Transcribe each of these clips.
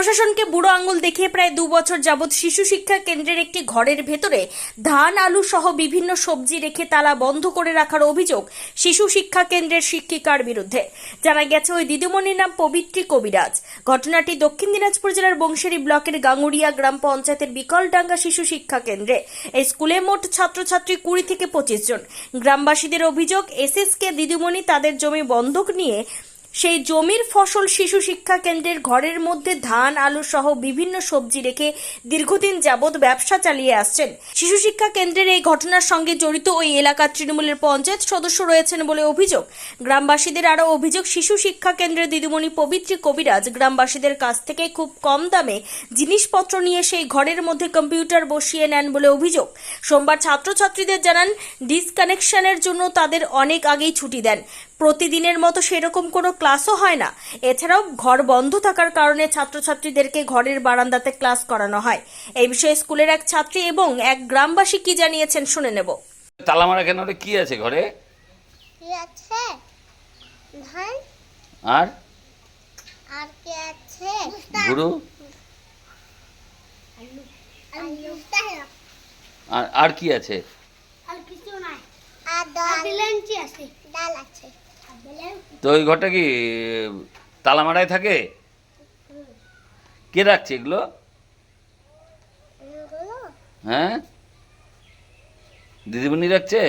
প্রশাসনকে বুড়ো আঙুল দেখিয়ে প্রায় দু বছর যাবৎ শিশু শিক্ষা কেন্দ্রের একটি ঘরের ভেতরে ধান, আলু সহ বিভিন্ন সবজি রেখে তালা বন্ধ করে রাখার অভিযোগ শিশু শিক্ষা কেন্দ্রের শিক্ষিকার বিরুদ্ধে। জানা গেছে, ওই দিদিমণির নাম পবিত্রী কবিরাজ। ঘটনাটি দক্ষিণ দিনাজপুর জেলার বংশেরী ব্লকের গাঙ্গুড়িয়া গ্রাম পঞ্চায়েতের বিকলডাঙ্গা শিশু শিক্ষা কেন্দ্রে। এই স্কুলে মোট ছাত্রছাত্রী কুড়ি থেকে পঁচিশ জন। গ্রামবাসীদের অভিযোগ, এসএসকে দিদিমণি তাদের জমি বন্ধক নিয়ে সেই জমির ফসল শিশু শিক্ষা কেন্দ্রের ঘরের মধ্যে ধান, আলু সহ বিভিন্ন সবজি রেখে দীর্ঘদিন যাবৎ ব্যবসা চালিয়ে আসছেন। শিশু শিক্ষা কেন্দ্রের এই ঘটনার সঙ্গে জড়িত ওই এলাকার তৃণমূলের পঞ্চায়েত সদস্য রয়েছেন বলে অভিযোগ। গ্রামবাসীদের আরও অভিযোগ, শিশু শিক্ষা কেন্দ্রের দিদিমণি পবিত্রী কবিরাজ গ্রামবাসীদের কাছ থেকে খুব কম দামে জিনিসপত্র নিয়ে সেই ঘরের মধ্যে কম্পিউটার বসিয়ে নেন বলে অভিযোগ। সোমবার ছাত্রছাত্রীদের জানান, ডিসকানেকশনের জন্য তাদের অনেক আগেই ছুটি দেন। প্রতিদিনের মতো সেরকম কোনো ক্লাসও হয় না। এছাড়াও ঘর বন্ধ থাকার কারণে ছাত্রছাত্রীদেরকে ঘরের বারান্দাতে ক্লাস করানো হয়। এই বিষয়ে স্কুলের এক ছাত্রী এবং এক গ্রামবাসী কি জানিয়েছেন শুনে নেব। তালা মারা কেন ওটা কি আছে ঘরে? কি আছে? ধান? আর? আর কি আছে? গুরু? আর আর কি আছে? আর কিছু নাই। আর ডাল আছে। ডাল আছে। তো ওই ঘরটা কি তালা মারায় থাকে? কে রাখছে এগুলো? হ্যাঁ? দিদিমণি রাখছে?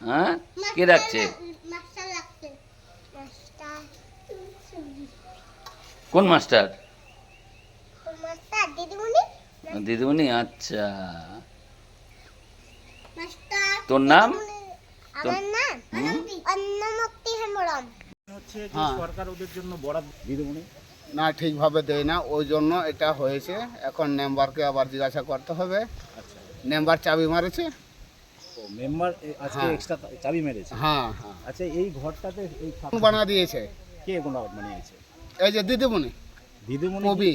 হ্যাঁ? কে রাখছে? কোন মাস্টার? দিদিমণি? আচ্ছা। তোর নাম? আমার নাম অন্নমুক্তি হেমরম হচ্ছে যে হ্যাঁ। সরকার ওদের জন্য বরাদ্দ দিদিমণি না ঠিকভাবে দেয় না ওই জন্য এটা হয়েছে। এখন মেম্বারকে আবার জিজ্ঞাসা করতে হবে। আচ্ছা। মেম্বার চাবি মারেছে? ও মেম্বার আজকে হ্যাঁ। এক্সট্রা চাবি মেরেছে? হ্যাঁ হ্যাঁ। আচ্ছা এই ঘরটাতে এই কোন বানা দিয়েছে? কে কোনো বানিয়েছে এই যে দিদিমণি। দিদিমণি কবি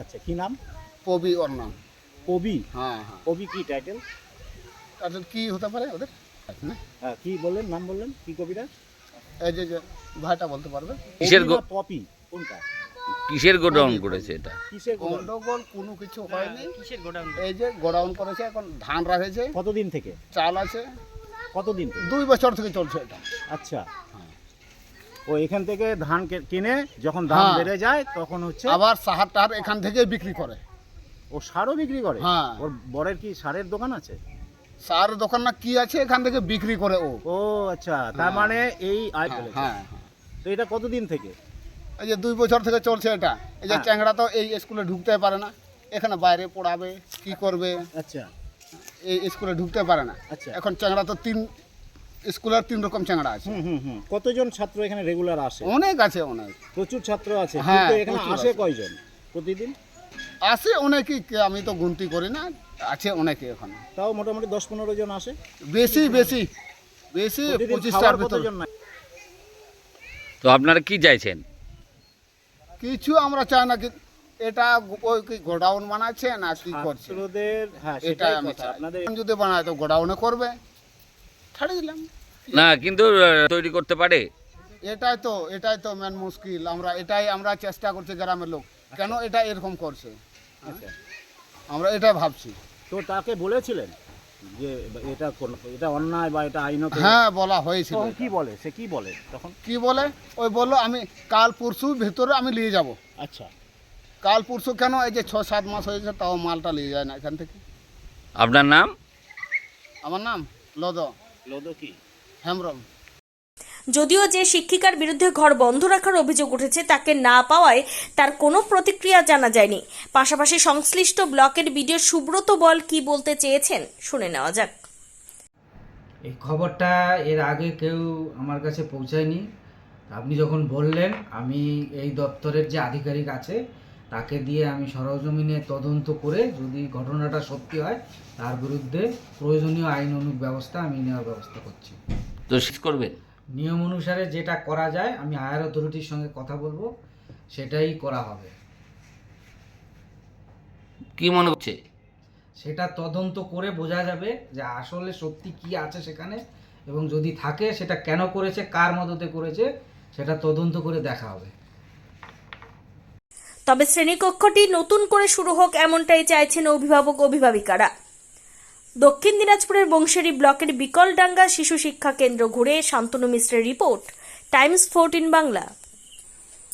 আচ্ছা কি নাম? কবি ওর নাম। কবি হ্যাঁ হ্যাঁ। কবি কি টাইটেল কি হতে পারে ওদের? হ্যাঁ কি বললেন? নাম বললেন? কি কবিরা এই যে যে ভাইটা বলতে পারবে? কিসের গো- পপি কোনটা? কিসের গোডাউন করেছে এটা? কিসের গোডাউন? গন্ডগোল কোনো কিছু হয়নি। এই যে গোডাউন করেছে এখন ধান রাখেছে। কতদিন থেকে? চাল আছে। কতদিন থেকে? দুই বছর থেকে চলছে এটা। আচ্ছা ও এখান থেকে ধান কে- কিনে যখন দাম হ্যাঁ। বেড়ে যায় তখন হচ্ছে আবার সাহার টাহার এখান থেকে বিক্রি করে। ও সারও বিক্রি করে? হ্যাঁ। ওর বরের কি সারের দোকান আছে? সার দোকান না কি আছে এখান থেকে বিক্রি করে ও। ও আচ্ছা তার হ্যাঁ। মানে এই আয় হ্যাঁ হ্যাঁ তো এটা কতদিন থেকে? এই যে দুই বছর থেকে চলছে এটা। এই যে হ্যাঁ। চ্যাংড়া তো এই স্কুলে ঢুকতে পারে না। এখানে বাইরে পড়াবে কি করবে? আচ্ছা। এই স্কুলে ঢুকতে পারে না। আচ্ছা। এখন চ্যাংড়া তো তিন স্কুলের তিন রকম চ্যাংড়া আছে। হুম হুম হুম। কতজন ছাত্র এখানে রেগুলার আসে? অনেক আছে অনেক। প্রচুর ছাত্র আছে। হ্যাঁ, কিন্তু এখানে আসে কয়জন প্রতিদিন? আসে অনেকই আমি তো গুনতি করি না। আছে অনেকে এখানে। তাও মোটামুটি দশ পনেরো জন আসে। বেশি বেশি বেশি পঁচিশটার ভিতর। তো আপনারা কি চাইছেন? কিছু আমরা চাই না এটা ওই কি গোডাউন বানাচ্ছে না কি করছে? হ্যাঁ এটা আমি চাই। আপনাদের। যদি বানায় তো গোডাউনে করবে। ছাড়িয়ে দিলাম। না কিন্তু তৈরি করতে পারে। এটাই তো এটাই তো মেন মুশকিল। আমরা এটাই আমরা চেষ্টা করছি গ্রামের লোক। কেন এটা এরকম করছে? আচ্ছা। আমরা এটা ভাবছি। তো তাকে বলেছিলেন যে এটা কোন- এটা অন্যায় বা এটা আইনত? হ্যাঁ বলা হয়েছিল তখন কি বলে? সে কি বলে তখন? কি বলে? ওই বলল আমি কাল পরশু ভেতরে আমি নিয়ে যাব। আচ্ছা। কাল পরশু কেন? এই যে ছ সাত মাস হয়েছে তাও মালটা নিয়ে যায় না এখান থেকে। আপনার নাম? আমার নাম লদ। লোদ কি? হেমব্রম। যদিও যে শিক্ষিকার বিরুদ্ধে ঘর বন্ধ রাখার অভিযোগ উঠেছে তাকে না পাওয়ায় তার কোনো প্রতিক্রিয়া জানা যায়নি। পাশাপাশি সংশ্লিষ্ট ব্লকের বিডিও সুব্রত বল কি বলতে চেয়েছেন শুনে নেওয়া যাক। এই খবরটা এর আগে কেউ আমার কাছে পৌঁছায়নি। আপনি যখন বললেন আমি এই দপ্তরের যে আধিকারিক আছে তাকে দিয়ে আমি সরজমিনে তদন্ত করে যদি ঘটনাটা সত্যি হয় তার বিরুদ্ধে প্রয়োজনীয় আইন অনুক ব্যবস্থা আমি নেওয়ার ব্যবস্থা করছি। তো শেষ করবেন? নিয়ম অনুসারে যেটা করা যায় আমি হায়ার অথরিটির সঙ্গে কথা বলব সেটাই করা হবে। কি মনে হচ্ছে? সেটা তদন্ত করে বোঝা যাবে যে আসলে সত্যি কি আছে সেখানে এবং যদি থাকে সেটা কেন করেছে কার মদতে করেছে সেটা তদন্ত করে দেখা হবে। তবে শ্রেণীকক্ষটি নতুন করে শুরু হোক এমনটাই চাইছেন অভিভাবক অভিভাবিকারা। দক্ষিণ দিনাজপুরের বংশেরি ব্লকের বিকলডাঙ্গা শিশু শিক্ষা কেন্দ্র ঘুরে শান্তনু মিশ্রের রিপোর্ট, টাইমস ফোরটিন বাংলা।